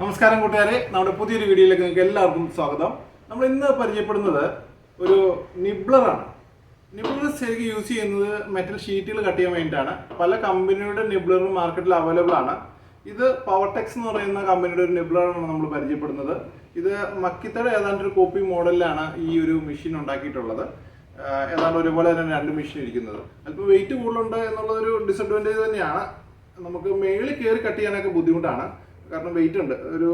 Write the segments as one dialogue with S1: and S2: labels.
S1: നമസ്കാരം കൂട്ടുകാരെ. നമ്മുടെ പുതിയൊരു വീഡിയോയിലേക്ക് നിങ്ങൾക്ക് എല്ലാവർക്കും സ്വാഗതം. നമ്മൾ ഇന്ന് പരിചയപ്പെടുന്നത് ഒരു നിബ്ലറാണ് നിബ്ലർ ശരിക്കും യൂസ് ചെയ്യുന്നത് മെറ്റൽ ഷീറ്റുകൾ കട്ട് ചെയ്യാൻ വേണ്ടിയിട്ടാണ്. പല കമ്പനിയുടെ നിബ്ലറും മാർക്കറ്റിൽ അവൈലബിൾ ആണ്. ഇത് പവർടെക്സ് എന്ന് പറയുന്ന കമ്പനിയുടെ ഒരു നിബ്ലറാണ് നമ്മൾ പരിചയപ്പെടുന്നത്. ഇത് മക്കിത്തയുടെ ഏതാണ്ട് ഒരു കോപ്പി മോഡലിലാണ് ഈ ഒരു മെഷീൻ ഉണ്ടാക്കിയിട്ടുള്ളത്. ഏതാണ്ട് ഒരുപോലെ തന്നെ രണ്ട് മെഷീൻ ഇരിക്കുന്നത്. അല്പം വെയിറ്റ് കൂടുതലുണ്ട് എന്നുള്ളതൊരു ഡിസഡ്വാന്റേജ് തന്നെയാണ്. നമുക്ക് മേളിൽ കയറി കട്ട് ചെയ്യാനൊക്കെ ബുദ്ധിമുട്ടാണ്. കാരണം വെയിറ്റ് ഉണ്ട്. ഒരു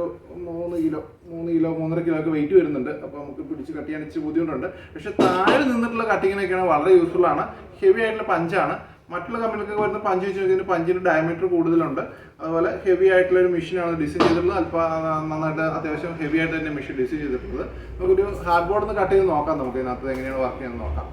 S1: മൂന്ന് കിലോ മൂന്ന് കിലോ മൂന്നര കിലോ ഒക്കെ വെയിറ്റ് വരുന്നുണ്ട്. അപ്പോൾ നമുക്ക് പിടിച്ച് കട്ട് ചെയ്യാൻ ഇച്ചിരി ബുദ്ധിമുട്ടുണ്ട്. പക്ഷെ താഴെ നിന്നിട്ടുള്ള കട്ടിങ്ങിനൊക്കെയാണ് വളരെ യൂസ്ഫുൾ ആണ്. ഹെവി ആയിട്ടുള്ള പഞ്ചാണ് മറ്റുള്ള കമ്പനികൾക്ക് വരുന്ന പഞ്ച് വെച്ച് നോക്കിയാൽ പഞ്ചിന് ഡയമീറ്റർ കൂടുതലുണ്ട്. അതുപോലെ ഹെവി ആയിട്ടുള്ള ഒരു മെഷീനാണ് ഡിസൈൻ ചെയ്തിട്ടുള്ളത്. അല്പം നന്നായിട്ട് അത്യാവശ്യം ഹെവി ആയിട്ട് തന്നെ മെഷീൻ ഡിസൈൻ ചെയ്തിട്ടുള്ളത്. നമുക്കൊരു ഹാർഡ് ബോർഡ് ഒന്ന് കട്ട് ചെയ്ത് നോക്കാം നമുക്ക്. ഇതിനകത്ത് എങ്ങനെയാണ് വർക്ക് ചെയ്യുന്നത് നോക്കാം.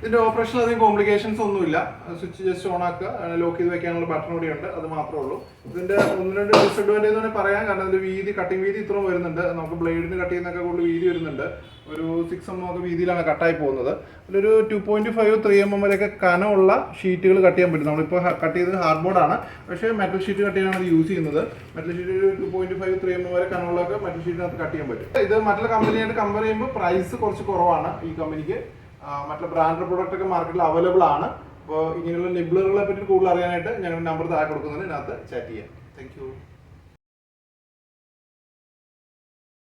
S1: ഇതിന്റെ ഓപ്പറേഷൻ അധികം കോംപ്ലിക്കേഷൻസ് ഒന്നുമില്ല. സ്വിച്ച് ജസ്റ്റ് ഓൺ ആക്കുക. ലോക്ക് ചെയ്ത് വെക്കാനുള്ള ബട്ടൺ കൂടി ഉണ്ട്. അത് മാത്രമേ ഉള്ളൂ. ഇതിന്റെ ഒന്ന് രണ്ട് ഡിസഡ്വാന്റേജ് എന്ന് പറയാം. കാരണം ഇതിന്റെ വീതി കട്ടിങ് വീതി ഇത്രയും വരുന്നുണ്ട്. നമുക്ക് ബ്ലേഡിന് കട്ട് ചെയ്യുന്നൊക്കെ കൂടുതൽ വീതി വരുന്നുണ്ട്. ഒരു സിക്സ് എം ഒക്കെ വീതിയിലാണ് കട്ടായി പോകുന്നത്. അതിലൊരു two point five three m m വരെയൊക്കെ കനമുള്ള ഷീറ്റുകൾ കട്ട് ചെയ്യാൻ പറ്റും. നമ്മളിപ്പോൾ കട്ട് ചെയ്തത് ഹാർഡ് ബോർഡാണ് പക്ഷേ മെറ്റൽ ഷീറ്റ് കട്ട് ചെയ്യാനാണ് ഇത് യൂസ് ചെയ്യുന്നത്. മെറ്റൽ ഷീറ്റ് ഒരു two point five three m m വരെ കനമുള്ളതൊക്കെ മെറ്റൽ ഷീറ്റിനകത്ത് കട്ട് ചെയ്യാൻ പറ്റും. ഇത് മറ്റുള്ള കമ്പനിയായിട്ട് കമ്പയർ ചെയ്യുമ്പോൾ പ്രൈസ് കുറച്ച് കുറവാണ് ഈ കമ്പനിക്ക് മറ്റുള്ള ബ്രാൻഡ് പ്രോഡക്റ്റ് ഒക്കെ മാർക്കറ്റിൽ അവൈലബിൾ ആണ്. അപ്പോൾ ഇങ്ങനെയുള്ള നിബ്ലറുകളെ പറ്റി കൂടുതൽ അറിയാനായിട്ട് ഞങ്ങളുടെ നമ്പർ താഴെ കൊടുക്കുന്നുണ്ട്. ഇതിനകത്ത് ചാറ്റ് ചെയ്യാം. താങ്ക്